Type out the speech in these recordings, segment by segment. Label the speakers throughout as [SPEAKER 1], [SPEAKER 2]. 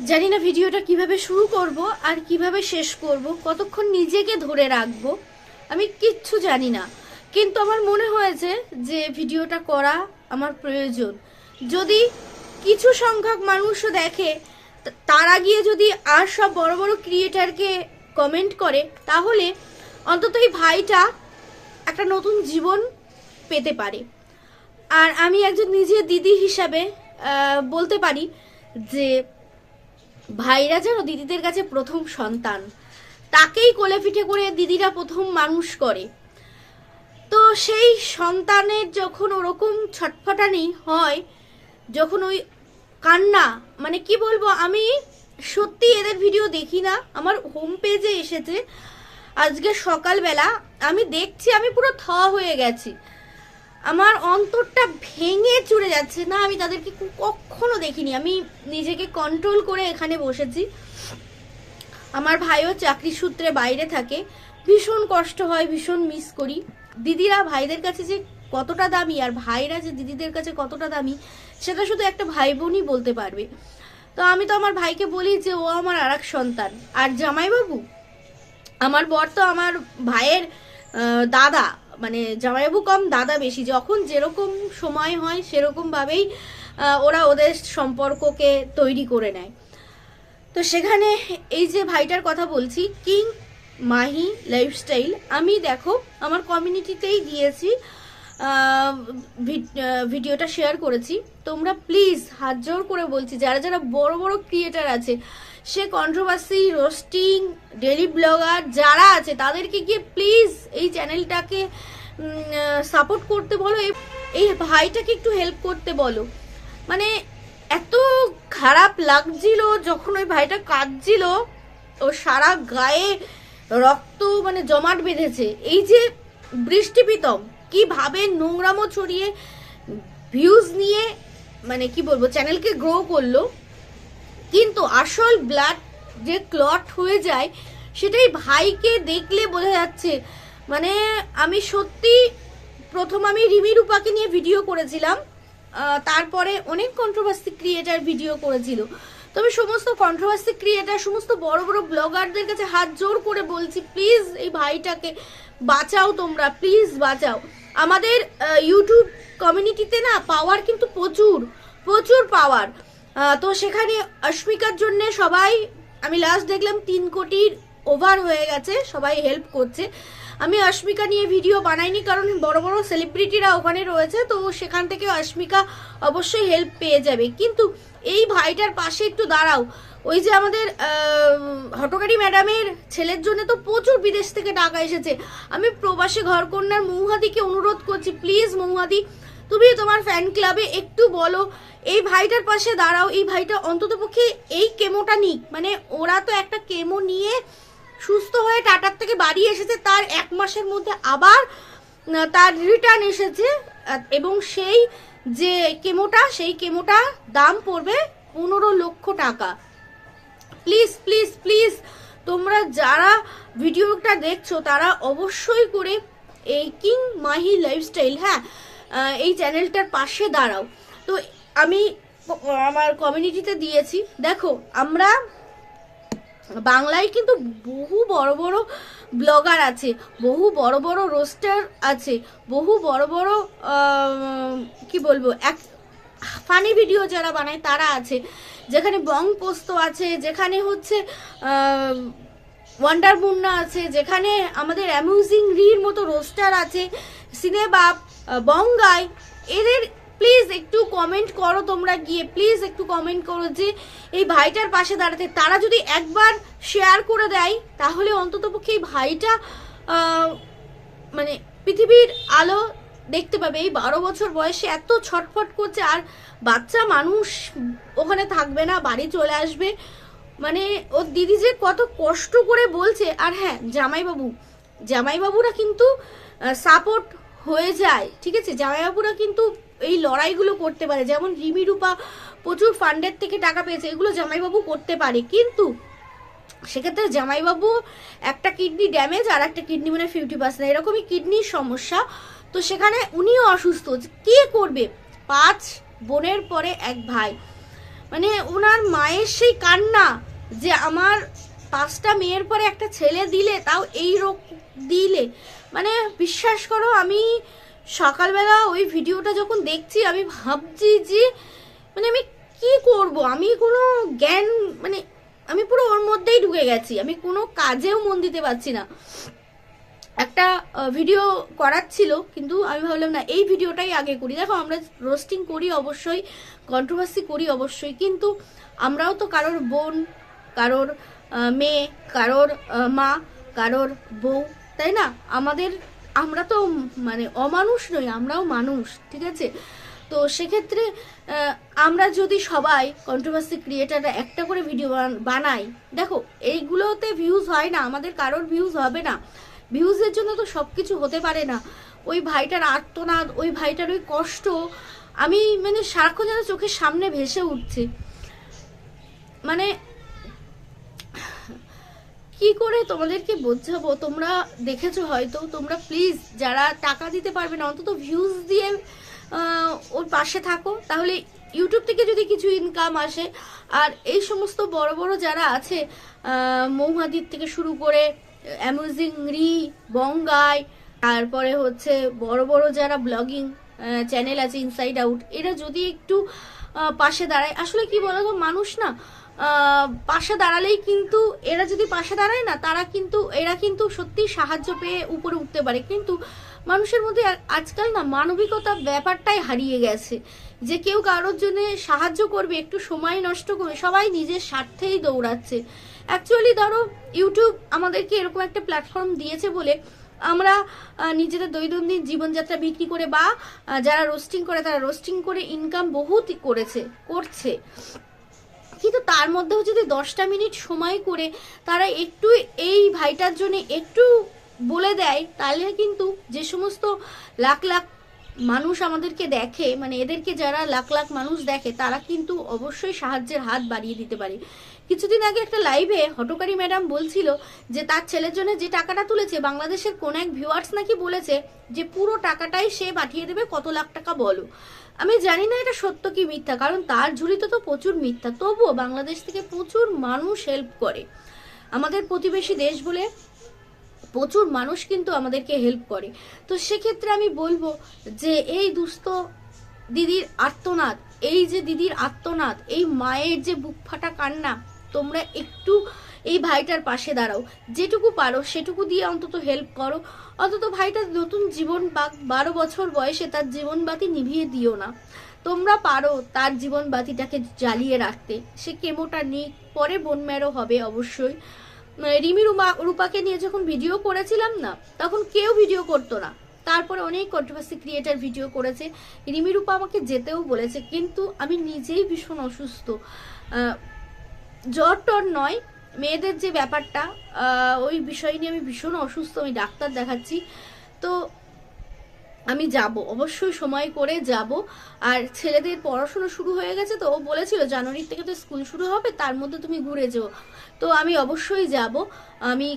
[SPEAKER 1] জানি না ভিডিওটা কীভাবে শুরু করব আর কীভাবে শেষ করব, কতক্ষণ নিজেকে ধরে রাখব, আমি কিচ্ছু জানি না। কিন্তু আমার মনে হয়েছে যে ভিডিওটা করা আমার প্রয়োজন। যদি কিছু সংখ্যক মানুষও দেখে তারা গিয়ে যদি আর সব বড় বড় ক্রিয়েটারকে কমেন্ট করে, তাহলে অন্তত এই ভাইটা একটা নতুন জীবন পেতে পারে। আর আমি একজন নিজের দিদি হিসাবে বলতে পারি যে ভাইরা যেন দিদিদের কাছে প্রথম সন্তান। তাকেই কোলে পিঠে করে দিদিরা প্রথম মানুষ করে। তো সেই সন্তানের যখন ওরকম ছটফটানি হয়, যখন ওই কান্না মানে কি বলব, আমি সত্যি এদের ভিডিও দেখি না, আমার হোম পেজে এসেছে। আজকে সকালবেলা আমি দেখছি, আমি পুরো থ হয়ে গেছি। আমার অন্তরটা ভেঙে চুরে যাচ্ছে। না, আমি তাদেরকে কখনো দেখিনি। আমি নিজেকে কন্ট্রোল করে এখানে বসেছি। আমার ভাইও চাকরি সূত্রে বাইরে থাকে। ভীষণ কষ্ট হয়, ভীষণ মিস করি। দিদিরা ভাইদের কাছে যে কতটা দামি আর ভাইরা যে দিদিদের কাছে কতটা দামি, সেটা শুধু একটা ভাই বোনই বলতে পারবে। তো আমি তো আমার ভাইকে বলি যে, ও আমার আর সন্তান। আর জামাইবাবু? আমার বর তো আমার ভাইয়ের দাদা। মানে জামাইবাবু কম, দাদা বেশি। যখন যেরকম সময় হয় সেরকম ভাবেই ওরা ওদের সম্পর্ককে তৈরি করে নেয়। তো সেখানে এই যে ভাইটার কথা বলছি, কিং মাহি লাইফস্টাইল আমি দেখো, আমার কমিউনিটিতেই দিয়েছি ভিডিওটা শেয়ার করেছি। তোমরা প্লিজ হাত জোর করে বলছি, যারা যারা বড় বড় ক্রিয়েটার আছে সে কন্ট্রোভার্সি রোস্টিং ডেলি ব্লগার যারা আছে, তাদেরকে গিয়ে প্লিজ এই চ্যানেলটাকে সাপোর্ট করতে বলো, এই- ভাইটাকে একটু হেল্প করতে বলো। মানে এত খারাপ লাগছিল যখন ওই ভাইটা কাঁদছিল, ও সারা গায়ে রক্ত মানে জমাট বেঁধেছে। এই যে বৃষ্টি প্রীতম কীভাবে নোংরামো ছড়িয়ে ভিউজ নিয়ে মানে কি বলব চ্যানেলকে গ্রো করল কিন্তু আসল ব্লাড যে ক্লট হয়ে যায়, সেটাই ভাইকে দেখলে বোঝা যাচ্ছে। মানে আমি সত্যি প্রথম আমি রিমি রূপাকে নিয়ে ভিডিও করেছিলাম তারপরে অনেক কন্ট্রোভার্সি ক্রিয়েটার ভিডিও করেছিল। তবে সমস্ত কন্ট্রোভার্সি ক্রিয়েটার সমস্ত বড় বড় ব্লগারদের কাছে হাত জোর করে বলছি প্লিজ এই ভাইটাকে বাঁচাও তোমরা প্লিজ বাঁচাও। আমাদের ইউটিউব কমিউনিটিতে না পাওয়ার কিন্তু প্রচুর প্রচুর পাওয়ার তো সেখানে অস্মিকার জন্য সবাই, আমি লাস্ট দেখলাম তিন কোটির ওভার হয়ে গেছে, সবাই হেল্প করছে। আমি অস্মিকা নিয়ে ভিডিও বানাইনি কারণ বড় বড় সেলিব্রিটিরা ওখানে রয়েছে, তো সেখান থেকে অস্মিকা অবশ্যই হেল্প পেয়ে যাবে। কিন্তু এই ভাইটার পাশে একটু দাঁড়াও। ওই যে আমাদের হটকারী ম্যাডামের ছেলের জন্য তো প্রচুর বিদেশ থেকে টাকা এসেছে। আমি প্রবাসী ঘরকন্যার মৌহাদিকে অনুরোধ করছি প্লিজ মৌহাদি তুমি তোমার ফ্যান ক্লাবে একটু বলো, এই ভাইটার পাশে দাঁড়াও, এই ভাইটা অন্তত পক্ষে এই কেমোটা নিক। মানে ওরা তো একটা কেমো নিয়ে সুস্থ হয়ে টাটার থেকে বাড়ি এসেছে, তার এক মাসের মধ্যে আবার তার রিটার্ন এসেছে এবং সেই যে কেমোটা, সেই কেমোটা দাম পড়বে পনেরো লক্ষ টাকা। প্লিজ প্লিজ প্লিজ তোমরা যারা ভিডিওটা দেখছ, তারা অবশ্যই করে এই কিং মাহি লাইফস্টাইল হ্যাঁ? এই চ্যানেলটার পাশে দাঁড়াও। তো আমি, আমার কমিউনিটিতে দিয়েছি। দেখো, আমরা বাংলায় কিন্তু বহু বড় বড় ব্লগার আছে, বহু বড় বড় রোস্টার আছে, বহু বড় বড় কি বলব, এক ফানি ভিডিও যারা বানায় তারা আছে। যেখানে বং পোস্ত আছে, যেখানে হচ্ছে ওয়ান্ডার মুন্না আছে, যেখানে আমাদের অ্যামিউজিং রির মতো রোস্টার আছে, সিনেবাপ বঙ্গাই। এদের প্লিজ একটু কমেন্ট করো তোমরা গিয়ে। প্লিজ একটু কমেন্ট করো যে এই ভাইটার পাশে দাঁড়াতে। তারা যদি একবার শেয়ার করে দেয়, তাহলে অন্তত পক্ষে এই ভাইটা মানে পৃথিবীর আলো দেখতে পাবে। এই বারো বছর বয়সে এত ছটফট করছে, আর বাচ্চা মানুষ ওখানে থাকবে না, বাড়ি চলে আসবে। মানে ওর দিদি যে কত কষ্ট করে বলছে। আর হ্যাঁ জামাইবাবু। জামাইবাবুরা কিন্তু সাপোর্ট হয়ে যায়, ঠিক আছে? জামাইবাবুরা কিন্তু এই লড়াইগুলো করতে পারে। যেমন রিমি রূপা প্রচুর ফান্ডের থেকে টাকা পেয়েছে, এগুলো জামাইবাবু করতে পারে। কিন্তু সেক্ষেত্রে জামাইবাবু একটা কিডনি ড্যামেজ আর একটা কিডনি মানে ফিফটি পার্সেন্ট এরকমই কিডনির সমস্যা। তো সেখানে উনিও অসুস্থ। কে করবে? পাঁচ বোনের পরে এক ভাই। মানে ওনার মায়ের সেই কান্না যে আমার পাঁচটা মেয়ের পরে একটা ছেলে দিলে, তাও এই রোগ দিলে। মানে বিশ্বাস করো, আমি সকালবেলা ওই ভিডিওটা যখন দেখছি, আমি ভাবছি যে মানে আমি কি করব? আমি কোনো জ্ঞান মানে আমি পুরো ওর মধ্যেই ঢুকে গেছি। আমি কোনো কাজেও মন দিতে পারছি না। একটা ভিডিও করার ছিল, কিন্তু আমি ভাবলাম, না, এই ভিডিওটাই আগে করি। দেখো, আমরা রোস্টিং করি অবশ্যই কন্ট্রোভার্সি করি অবশ্যই, কিন্তু আমরাও তো কারোর বোন, কারোর মেয়ে, কারোর মা, কারোর বউ, তাই না? আমাদের, আমরা তো মানে অমানুষ নই, আমরাও মানুষ, ঠিক আছে? তো সেক্ষেত্রে আমরা যদি সবাই কন্ট্রোভার্সি ক্রিয়েটাররা একটা করে ভিডিও বানাই, দেখো, এইগুলোতে ভিউজ হয় না, আমাদের কারোর ভিউজ হবে না। ভিউজের জন্য তো সব কিছু হতে পারে না। ওই ভাইটার আর্তনাদ, ওই ভাইটার ওই কষ্ট, আমি মানে সারাক্ষণ যেন চোখের সামনে ভেসে উঠছে। মানে কি করে তোমাদেরকে বোঝাবো? তোমরা দেখেছ হয়তো, তোমরা প্লিজ যারা টাকা দিতে পারবে না, অন্তত ভিউজ দিয়ে ওর পাশে থাকো। তাহলে ইউটিউব থেকে যদি কিছু ইনকাম আসে, আর এই সমস্ত বড় বড় যারা আছে মৌহাদির থেকে শুরু করে অ্যামিউজিং রি, বঙ্গাই, তারপরে হচ্ছে বড় বড় যারা ব্লগিং চ্যানেল আছে ইনসাইড আউট এরা যদি একটু পাশে দাঁড়ায়। আসলে কি বলতো, মানুষ না পাশে দাঁড়ালেই কিন্তু এরা যদি পাশে দাঁড়ায় না, তারা কিন্তু, এরা কিন্তু সত্যি সাহায্য পেয়ে উপরে উঠতে পারে। কিন্তু মানুষের মধ্যে আজকাল না মানবিকতা ব্যাপারটাই হারিয়ে গেছে। যে কেউ কারোর জন্য সাহায্য করবে, একটু সময় নষ্ট করবে সবাই নিজের স্বার্থেই দৌড়াচ্ছে। অ্যাকচুয়ালি ধরো ইউটিউব আমাদেরকে এরকম একটা প্ল্যাটফর্ম দিয়েছে বলে আমরা নিজেদের দৈনন্দিন জীবনযাত্রা বিক্রি করে বা যারা রোস্টিং করে, তারা রোস্টিং করে ইনকাম বহুত করেছে, করছে। কিন্তু তার মধ্যেও যদি দশটা মিনিট সময় করে তারা একটু এই ভাইটার জন্য একটু বলে দেয়, তাহলে কিন্তু যে সমস্ত লাখ লাখ মানুষ আমাদেরকে দেখে মানে এদেরকে যারা লাখ লাখ মানুষ দেখে, তারা কিন্তু অবশ্যই সাহায্যের হাত বাড়িয়ে দিতে পারে। কিছুদিন আগে একটা লাইভে হটকারী ম্যাডাম বলছিল যে তার ছেলের জন্য যে টাকাটা তুলেছে, বাংলাদেশের কোন এক ভিউয়ার্স নাকি বলেছে যে পুরো টাকাটাই সে পাঠিয়ে দেবে, কত লাখ টাকা বলো। আমি জানি না এটা সত্য কি মিথ্যা, কারণ তার ঝুলিতে তো প্রচুর মিথ্যা। তবুও বাংলাদেশ থেকে প্রচুর মানুষ হেল্প করে। আমাদের প্রতিবেশী দেশ বলে প্রচুর মানুষ কিন্তু আমাদেরকে হেল্প করে। তো সেক্ষেত্রে আমি বলব যে এই দুস্থ দিদির আত্মনাদ এই যে দিদির আত্মনাদ এই মায়ের যে বুক ফাটা কান্না, তোমরা একটু এই ভাইটার পাশে দাঁড়াও। যেটুকু পারো, সেটুকু দিয়ে অন্তত হেল্প করো। অন্তত ভাইটার নতুন জীবন বা বারো বছর বয়সে তার জীবন বাতি নিভিয়ে দিও না। তোমরা পারো তার জীবন বাতিটাকে জ্বালিয়ে রাখতে। সে কেমোটা নিক, পরে বোন ম্যারো হবে অবশ্যই। রিমি রুমা, রূপাকে নিয়ে যখন ভিডিও করেছিলাম না, তখন কেউ ভিডিও করতো না। তারপরে অনেক কন্ট্রোভার্সি ক্রিয়েটার ভিডিও করেছে। রিমি রূপা আমাকে যেতেও বলেছে, কিন্তু আমি নিজেই ভীষণ অসুস্থ। জ্বর টর নয় মেয়েদের যে ব্যাপারটা ওই বিষয় নিয়ে আমি ভীষণ অসুস্থ, আমি ডাক্তার দেখাচ্ছি। তো আমি যাব, অবশ্যই সময় করে যাব। আর ছেলেদের পড়াশোনা শুরু হয়ে গেছে তো, ও বলেছিল জানুয়ারির থেকে তো স্কুল শুরু হবে, তার মধ্যে তুমি ঘুরে যেও। তো আমি অবশ্যই যাব, আমি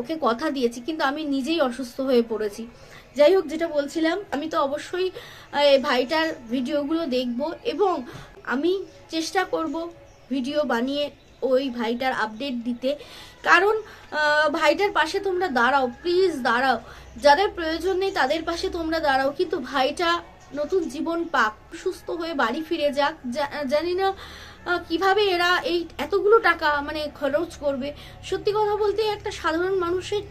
[SPEAKER 1] ওকে কথা দিয়েছি, কিন্তু আমি নিজেই অসুস্থ হয়ে পড়েছি। যাই হোক, যেটা বলছিলাম, আমি তো অবশ্যই ভাইটার ভিডিওগুলো দেখব এবং আমি চেষ্টা করব ভিডিও বানিয়ে ওই ভাইটার আপডেট দিতে। কারণ ভাইটার পাশে তোমরা দাঁড়াও প্লিজ দাঁড়াও। যাদের প্রয়োজন নেই তাদের পাশে তোমরা দাঁড়াও। কিন্তু ভাইটা নতুন জীবন পাক, সুস্থ হয়ে বাড়ি ফিরে যাক। জানি না কীভাবে এরা এই এতগুলো টাকা মানে খরচ করবে। সত্যি কথা বলতে একটা সাধারণ মানুষের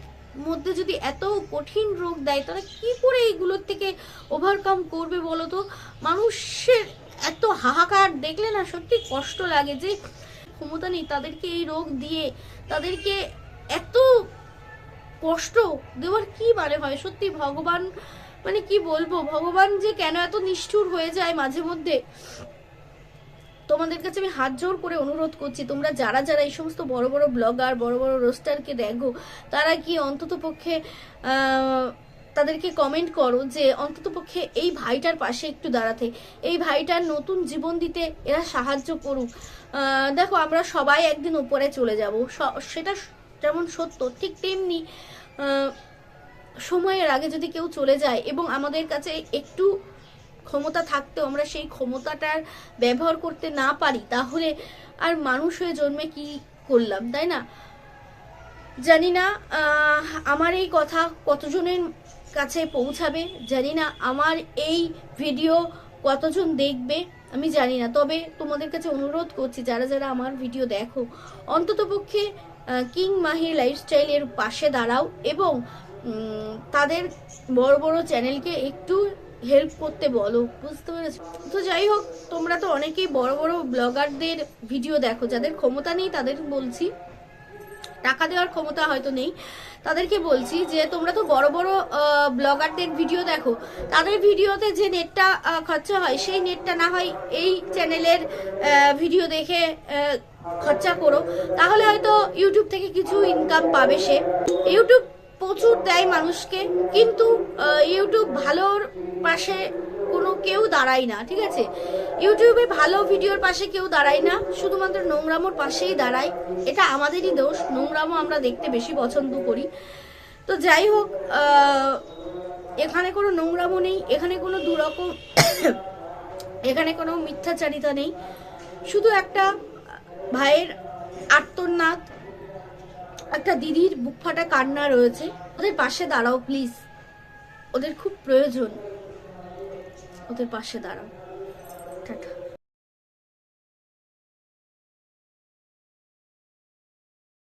[SPEAKER 1] মধ্যে যদি এত কঠিন রোগ দেয়, তারা কি করে এইগুলোর থেকে ওভারকাম করবে বলো তো? মানুষের এত হাহাকার, দেখলে না সত্যি কষ্ট লাগে যে ক্ষমতা নেই, তাদেরকে এই রোগ দিয়ে তাদেরকে এত কষ্ট দেওয়ার কি মানে হয়? সত্যি ভগবান মানে কি বলব? ভগবান যে কেন এত নিষ্ঠুর হয়ে যায় মাঝে মধ্যে? তোমাদের কাছে আমি হাত জোর করে অনুরোধ করছি, তোমরা যারা যারা এই সমস্ত বড় বড় ব্লগার, বড় বড় রোস্টারকে দেখো, তারা কি অন্তত পক্ষে তাদেরকে কমেন্ট করো যে, অন্তত পক্ষে এই ভাইটার পাশে একটু দাঁড়াতে। এই ভাইটার নতুন জীবন দিতে এরা সাহায্য করুক। দেখো, আমরা সবাই একদিন উপরে চলে যাব। সেটা যেমন সত্য, ঠিক তেমনি সময়ের আগে যদি কেউ চলে যায় এবং আমাদের কাছে একটু ক্ষমতা থাকতেও আমরা সেই ক্ষমতাটার ব্যবহার করতে না পারি, তাহলে আর মানুষ হয়ে জন্মে কি করলাম, তাই না? জানি না আমার এই কথা কতজনের কাছে পৌঁছাবে, জানি না আমার এই ভিডিও কতজন দেখবে, আমি জানি না। তবে তোমাদের কাছে অনুরোধ করছি, যারা যারা আমার ভিডিও দেখো, অন্ততপক্ষে কিং মাহি লাইফস্টাইলের পাশে দাঁড়াও এবং তাদের বড় বড় চ্যানেলকে একটু হেল্প করতে বলো, বুঝতে পেরেছ? তো যাই হোক, তোমরা তো অনেকেই বড় বড় ব্লগারদের ভিডিও দেখো, যাদের ক্ষমতা নেই তাদের বলছি। টাকা দেওয়ার ক্ষমতা হয়তো নেই। তাদেরকে বলছি যে, তোমরা তো বড় বড় ব্লগারদের ভিডিও দেখো, তাদের ভিডিওতে যে নেটটা খরচা হয়, সেই নেটটা না হয় এই চ্যানেলের ভিডিও দেখে খরচা করো। তাহলে হয়তো ইউটিউব থেকে কিছু ইনকাম পাবে সে। ইউটিউব প্রচুর দেয় মানুষকে, কিন্তু ইউটিউব ভালোর পাশে কোনো কেউ দাঁড়ায় না, ঠিক আছে? ইউটিউবে ভালো ভিডিওর পাশে কেউ দাঁড়ায় না, শুধুমাত্র নোংরামোর পাশেই দাঁড়ায়। এটা আমাদেরই দোষ, নোংরামো আমরা দেখতে বেশি পছন্দ করি। তো যাই হোক এখানে কোনো নোংরামো নেই, এখানে কোনো দুরকম, এখানে কোনো মিথ্যাচারিতা নেই। শুধু একটা ভাইয়ের আত্মনাদ একটা দিদির বুক ফাটা কান্না রয়েছে। ওদের পাশে দাঁড়াও প্লিজ ওদের খুব প্রয়োজন। ওদের পাশে দাঁড়াও। টাটা।